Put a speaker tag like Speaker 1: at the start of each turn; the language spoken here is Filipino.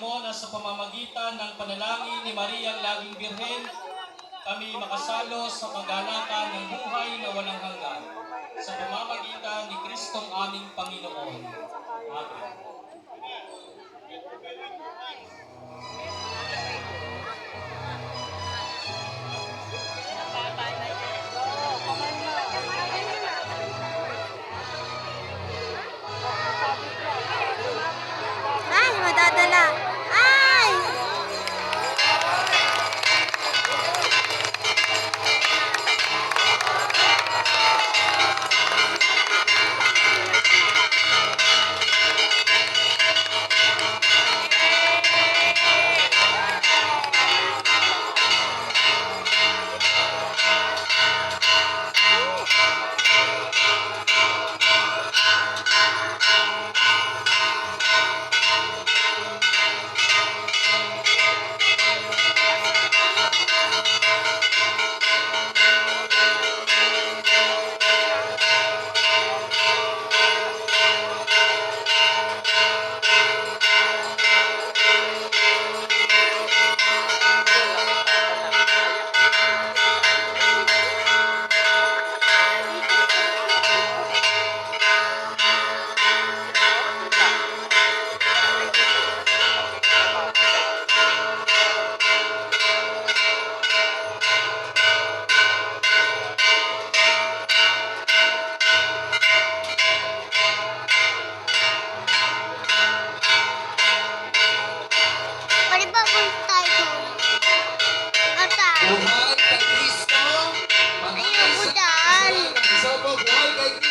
Speaker 1: mo na sa pamamagitan ng panalangin ni Mariang Laging Birhen, kami makasalo sa paggalakan ng buhay na walang hanggan sa pamamagitan ni Kristong aming Panginoon.
Speaker 2: Buhay kay Kristo. Po, buhay kay Kristo.